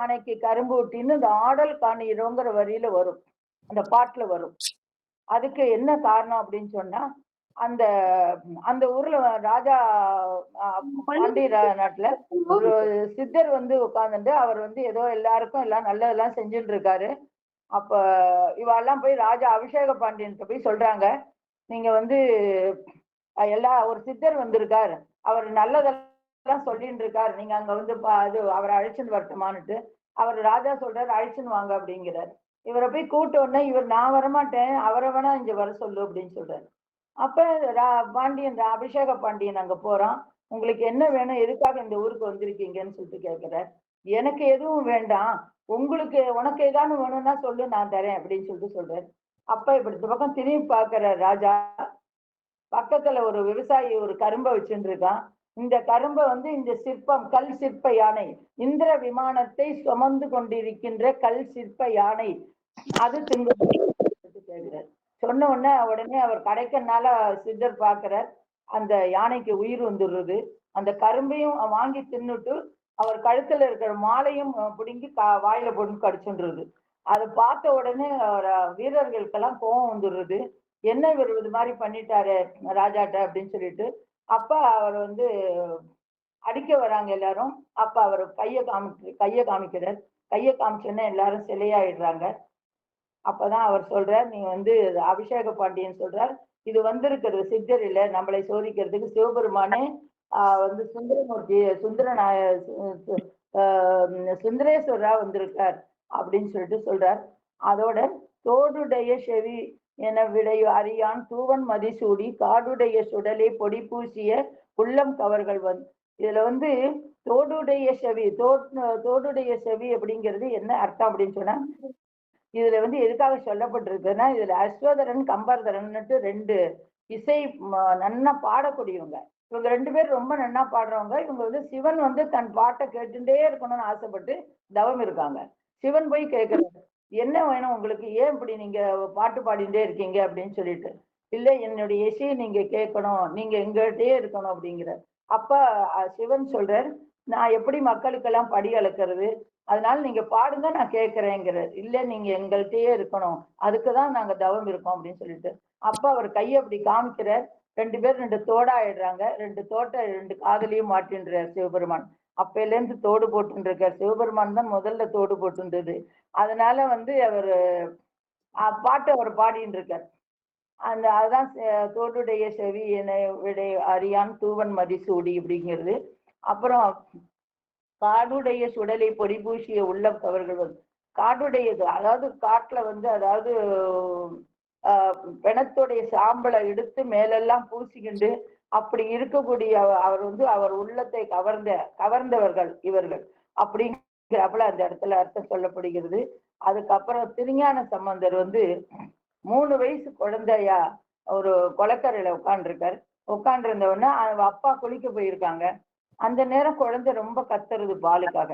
யானைக்கு கரும்பு ஊட்டின்னு இந்த ஆடல் காணீரோங்கிற வரியில வரும். அந்த பாட்டுல வரும். அதுக்கு என்ன காரணம் அப்படின்னு சொன்னா அந்த அந்த ஊர்ல ராஜா பாண்டி நாட்டுல ஒரு சித்தர் வந்து உட்கார்ந்துட்டு அவர் வந்து ஏதோ எல்லாருக்கும் எல்லாம் நல்லதெல்லாம் செஞ்சுட்டு இருக்காரு அப்ப இவெல்லாம் போய் ராஜா அபிஷேக பாண்டியன்ட்டு போய் சொல்றாங்க. நீங்க வந்து எல்லா ஒரு சித்தர் வந்திருக்காரு. அவர் நல்லதெல்லாம் சொல்லிட்டு இருக்காரு. நீங்க அங்க வந்து பா- அது அவரை அழைச்சின்னு வரட்டுமான்னுட்டு. அவர் ராஜா சொல்றாரு அழைச்சின்னு வாங்க அப்படிங்கிறாரு. இவரை போய் கூட்ட உடனே இவர் நான் வரமாட்டேன். அவரை வேணா இங்க வர சொல்லு அப்படின்னு சொல்றாரு. அப்ப ரா- பாண்டியன் அபிஷேக பாண்டியன் அங்க போறான். உங்களுக்கு என்ன வேணும்? எதுக்காக இந்த ஊருக்கு வந்திருக்கீங்கன்னு சொல்லிட்டு கேட்கிறார் எனக்கு எதுவும் வேண்டாம். உங்களுக்கு உனக்கு ஏதாவது வேணும்னா சொல்லு நான் தரேன் அப்படின்னு சொல்லிட்டு சொல்றேன் அப்ப இப்படி இந்த பக்கம் திரும்பி பாக்குற ராஜா. பக்கத்துல ஒரு விவசாயி ஒரு கரும்பை வச்சுட்டு இருக்கான். இந்த கரும்பை வந்து இந்த சிற்பம் கல் சிற்ப யானை. இந்திர விமானத்தை சுமந்து கொண்டிருக்கின்ற கல் சிற்ப யானை. அது திங்கு கேட்கிறார். சொன்ன உடனே உடனே அவர் கடைக்கனால சித்தர் பார்க்கிறார். அந்த யானைக்கு உயிர் வந்துடுறது. அந்த கரும்பையும் வாங்கி தின்னுட்டு அவர் கழுத்துல இருக்கிற மாலையும் பிடுங்கி கா வாயில போட்டு கடிச்சுன்றது. அதை பார்த்த உடனே அவர், வீரர்களுக்கெல்லாம் கோபம் வந்துடுறது. என்ன இவர் இது மாதிரி பண்ணிட்டாரு ராஜாட்ட அப்படின்னு சொல்லிட்டு அப்ப அவர் வந்து அடிக்க வராங்க எல்லாரும். அப்ப அவர் கையை காமிக்க கையை காமிக்கிறார். கையை காமிச்சோன்னே எல்லாரும் சிலையாயிடுறாங்க. அப்பதான் அவர் சொல்றார் நீ வந்து அபிஷேக பாண்டியன் சொல்றார். இது வந்திருக்கிறது சித்தர் இல்ல நம்மளை சோதிக்கிறதுக்கு சிவபெருமானே ஆஹ் வந்து சுந்தரமூர்த்தி சுந்தரநாய சுந்தரேஸ்வரா வந்திருக்கார் அப்படின்னு சொல்லிட்டு சொல்றார். அதோட தோடுடைய செவி என விடை அறியான் தூவன் மதிசூடி காடுடைய சுடலை பொடி பூசிய உள்ளம் கவர்கள் வந்து இதுல வந்து தோடுடைய செவி தோட் தோடுடைய செவி அப்படிங்கிறது என்ன அர்த்தம் அப்படின்னு சொன்னா இதுல வந்து எதுக்காக சொல்லப்பட்டிருக்குன்னா இதுல அஸ்வதரன் கம்பர்தரன்ட்டு ரெண்டு இசை ம- நன்னா பாடக்கூடியவங்க. இவங்க ரெண்டு பேரும் ரொம்ப நன்னா பாடுறவங்க. இவங்க வந்து சிவன் வந்து தன் பாட்டை கேட்டுட்டே இருக்கணும்னு ஆசைப்பட்டு தவம் இருக்காங்க. சிவன் போய் கேட்கறது என்ன வேணும் உங்களுக்கு? ஏன் இப்படி நீங்க பாட்டு பாடிட்டே இருக்கீங்க அப்படின்னு சொல்லிட்டு. இல்ல என்னுடைய இசையை நீங்க கேட்கணும். நீங்க எங்கள்கிட்டயே இருக்கணும் அப்படிங்கிற அப்ப சிவன் சொல்றார் நான் எப்படி மக்களுக்கெல்லாம் படி அளக்கிறது? அதனால நீங்க பாடுங்க நான் கேட்கறேங்கிறார். இல்ல நீங்க எங்கள்கிட்டயே இருக்கணும். அதுக்குதான் நாங்க தவம் இருக்கோம் அப்படின்னு சொல்லிட்டு. அப்ப அவர் கையை அப்படி காமிக்கிறார். ரெண்டு பேர் ரெண்டு தோடா ஆயிடுறாங்க. ரெண்டு தோட்டை ரெண்டு காதலையும் மாட்டின்றார் சிவபெருமான். அப்பையிலேருந்து தோடு போட்டுருக்கார் சிவபெருமான் தான் முதல்ல தோடு போட்டுன்றது. அதனால வந்து அவர் பாட்டு அவர் பாடின்னு இருக்கார் அந்த அதுதான் தோடுடைய செவி என விடை அறியான் தூவன் மதிசூடி அப்படிங்கிறது அப்புறம் காடுடைய சுடலை பொடி பூசிய உள்ள அவர்கள் வந்து காடுடையது அதாவது காட்டுல வந்து அதாவது பிணத்துடைய சாம்பலை எடுத்து மேலெல்லாம் பூசிக்கிண்டு அப்படி இருக்கக்கூடிய அவர் வந்து அவர் உள்ளத்தை கவர்ந்த கவர்ந்தவர்கள் இவர்கள். அப்படிங்கிறப்பல அந்த இடத்துல அர்த்தம் சொல்லப்படுகிறது. அதுக்கப்புறம் திருஞான சம்பந்தர் வந்து மூணு வயசு குழந்தையா ஒரு கொலக்கரையில உட்காந்துருக்காரு உட்காந்துருந்த உடனே அப்பா குளிக்க போயிருக்காங்க. அந்த நேரம் குழந்தை ரொம்ப கத்துறது பாலுக்காக.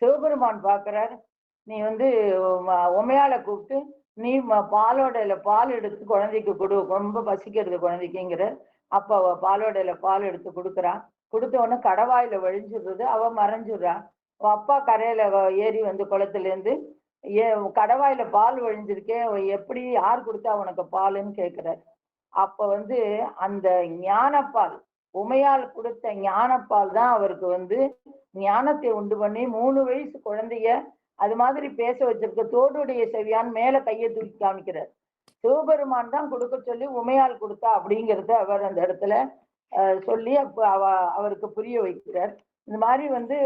சிவபெருமான் பாக்குறார். நீ வந்து உமையால கூப்பிட்டு நீ பாலோட பாலோடையில பால் எடுத்து குழந்தைக்கு கொடு. ரொம்ப பசிக்கிறது குழந்தைக்குங்கிற. அப்ப அவ பாலோடையில பால் எடுத்து கொடுக்குறான் கொடுத்த உடனே கடவாயில வழிஞ்சிடுறது அவ மறைஞ்சிடுறான் அவ அப்பா கரையில ஏறி வந்து குளத்துல இருந்து ஏ கடவாயில பால் வழிஞ்சிருக்கே எப்படி யார் கொடுத்தா உனக்கு பாலுன்னு கேக்குறார். அப்ப வந்து அந்த ஞானப்பால் உமையால் கொடுத்த ஞானப்பால் தான் அவருக்கு வந்து ஞானத்தை உண்டு பண்ணி மூணு வயசு குழந்தைய அது மாதிரி பேச வச்சிருக்க தோடுடைய செவியான் மேல கையை தூக்கி காமிக்கிறார். சிவபெருமான் தான் கொடுக்க சொல்லி உமையால் கொடுத்தா அப்படிங்கறத அவர் அந்த இடத்துல சொல்லி அவ அவருக்கு புரிய வைக்கிறார். இந்த மாதிரி வந்து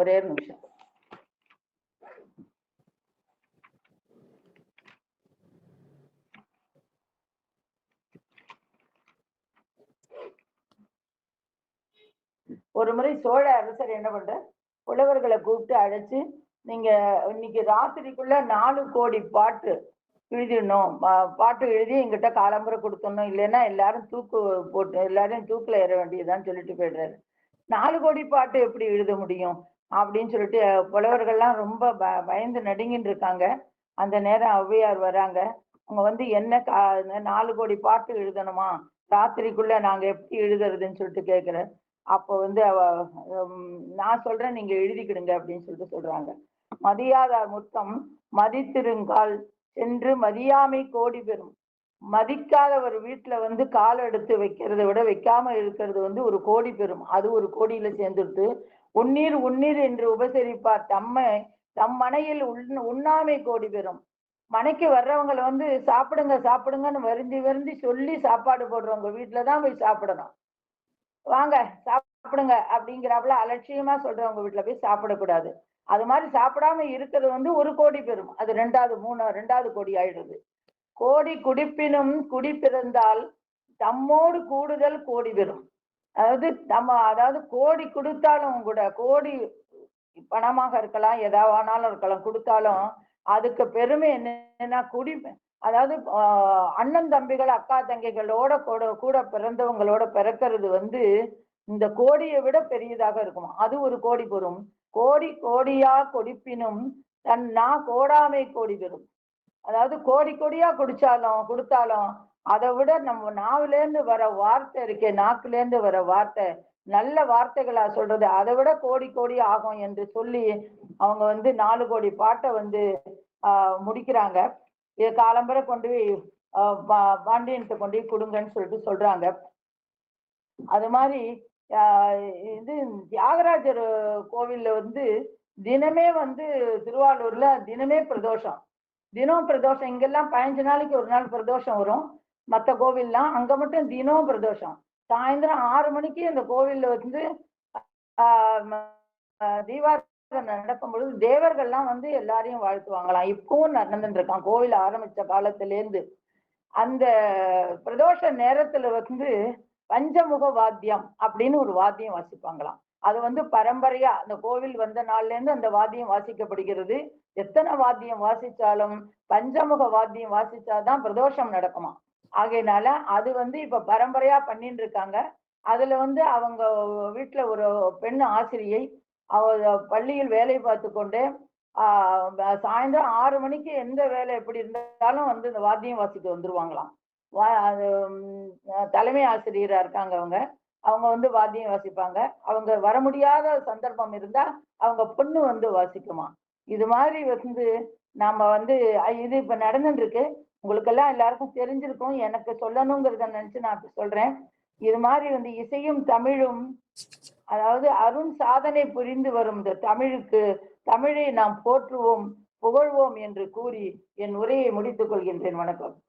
ஒரே நிமிஷம். ஒரு முறை சோழ அரசர் என்ன பண்ற புலவர்களை கூப்பிட்டு அழைச்சு நீங்க இன்னைக்கு ராத்திரிக்குள்ள நாலு கோடி பாட்டு எழுதிடணும். பாட்டு எழுதி எங்கிட்ட காலம்புரை கொடுத்துடணும். இல்லைன்னா எல்லாரும் தூக்கு போட்டு எல்லாரையும் தூக்குல ஏற வேண்டியதுதான் சொல்லிட்டு போயிடுறாரு. நாலு கோடி பாட்டு எப்படி எழுத முடியும்? அப்படின்னு சொல்லிட்டு புலவர்கள்லாம் ரொம்ப ப- பயந்து நடுங்கின்னு இருக்காங்க. அந்த நேரம் ஔவையார் வராங்க. அவங்க வந்து என்ன கா- நாலு கோடி பாட்டு எழுதணுமா? ராத்திரிக்குள்ள நாங்க எப்படி எழுதுறதுன்னு சொல்லிட்டு கேட்கிறேன் அப்போ வந்து அவ நான் சொல்றேன் நீங்க எழுதிக்கிடுங்க அப்படின்னு சொல்லிட்டு சொல்றாங்க. மதியாதார் முத்தம் மதித்திருங்கால் சென்று மதியாமை கோடி பெறும். மதிக்காத ஒரு வீட்டுல வந்து கால் எடுத்து வைக்கிறதை விட வைக்காம இருக்கிறது வந்து ஒரு கோடி பெறும். அது ஒரு கோடியில சேர்ந்துடுது உன்னீர் உன்னீர் என்று உபசரிப்பார். தம்மை தம் மனையில் உண் உண்ணாமை கோடி பெறும். மனைக்கு வர்றவங்களை வந்து சாப்பிடுங்க சாப்பிடுங்கன்னு வருந்தி வருந்தி சொல்லி சாப்பாடு போடுறவங்க வீட்டில தான் போய் சாப்பிடணும். வாங்க சாப்பிடுங்க அப்படிங்கிறாப்புல அலட்சியமா சொல்றவங்க வீட்டுல போய் சாப்பிடக்கூடாது. அது மாதிரி சாப்பிடாம இருக்கிறது வந்து ஒரு கோடி பெறும் அது ரெண்டாவது மூணு ரெண்டாவது கோடி ஆயிடுது. கோடி குடிப்பினும் குடி பிறந்தால் தம்மோடு கூடுதல் கோடி பெறும். அதாவது நம்ம அதாவது கோடி கொடுத்தாலும் கூட கோடி பணமாக இருக்கலாம் எதாவானாலும் இருக்கலாம் கொடுத்தாலும் அதுக்கு பெருமை என்னன்னா குடி அதாவது அண்ணன் தம்பிகள் அக்கா தங்கைகளோட கூட கூட பிறந்தவங்களோட பிறக்கிறது வந்து இந்த கோடியை விட பெரியதாக இருக்கும்? அது ஒரு கோடி பெறும். கோடி கோடியா கொடுப்பினும் தன் நா கோடாமை கோடி பெறும் அதாவது கோடி கோடியா குடிச்சாலும் கொடுத்தாலும் அதை விட நம்ம நாவிலேருந்து வர வார்த்தை இருக்கே நாக்குலேருந்து வர வார்த்தை நல்ல வார்த்தைகளா சொல்றது அதை விட கோடி கோடி ஆகும் என்று சொல்லி அவங்க வந்து நாலு கோடி பாட்டை வந்து ஆஹ் முடிக்கிறாங்க. இது காலம்பரை கொண்டு போய் பாண்டியன்கிட்ட பா- கொண்டு போய் கொடுங்கன்னு சொல்லிட்டு சொல்றாங்க. அது மாதிரி இது தியாகராஜர் கோவில்ல வந்து தினமே வந்து திருவாரூர்ல தினமே பிரதோஷம். தினம் பிரதோஷம் இங்கெல்லாம் பதினஞ்சு நாளைக்கு ஒரு நாள் பிரதோஷம் வரும். மற்ற கோவில்லாம் அங்க மட்டும் தினம் பிரதோஷம். சாயந்தரம் ஆறு மணிக்கு அந்த கோவில்ல வந்து ஆஹ் தீபாராதனை நடக்கும் பொழுது தேவர்கள்லாம் வந்து எல்லாரையும் வாழ்த்துவாங்களாம். இப்பவும் நடந்துட்டு இருக்கான். கோவில் ஆரம்பிச்ச காலத்துல இருந்து அந்த பிரதோஷ நேரத்துல வந்து பஞ்சமுக வாத்தியம் அப்படின்னு ஒரு வாத்தியம் வாசிப்பாங்களாம். அது வந்து பரம்பரையா அந்த கோவில் வந்த நாள்ல இருந்து அந்த வாத்தியம் வாசிக்கப்படுகிறது. எத்தனை வாத்தியம் வாசிச்சாலும் பஞ்சமுக வாத்தியம் வாசிச்சாதான் பிரதோஷம் நடக்குமா ஆகையினால அது வந்து இப்ப பரம்பரையா பண்ணிட்டு இருக்காங்க அதுல வந்து அவங்க வீட்டுல ஒரு பெண் ஆசிரியை அவ பள்ளியில் வேலை பார்த்து கொண்டு ஆஹ் சாயந்தரம் ஆறு மணிக்கு எந்த வேலை எப்படி இருந்தாலும் வந்து இந்த வாத்தியம் வாசிக்க வந்துருவாங்களாம். அது, தலைமை ஆசிரியராக இருக்காங்க அவங்க. அவங்க வந்து வாத்தியம் வாசிப்பாங்க. அவங்க வர முடியாத சந்தர்ப்பம் இருந்தா அவங்க பொண்ணு வந்து வாசிக்குமா. இது மாதிரி வந்து நாம வந்து இது இப்ப நடந்துட்டு உங்களுக்கெல்லாம் எல்லாருக்கும் தெரிஞ்சிருக்கும். எனக்கு சொல்லணுங்கிறத நினைச்சு நான் இப்ப சொல்றேன். இது மாதிரி வந்து இசையும் தமிழும் அதாவது அருண் சாதனை புரிந்து வரும் இந்த தமிழுக்கு தமிழை நாம் போற்றுவோம் புகழ்வோம் என்று கூறி என் உரையை முடித்துக் கொள்கின்றேன். வணக்கம்.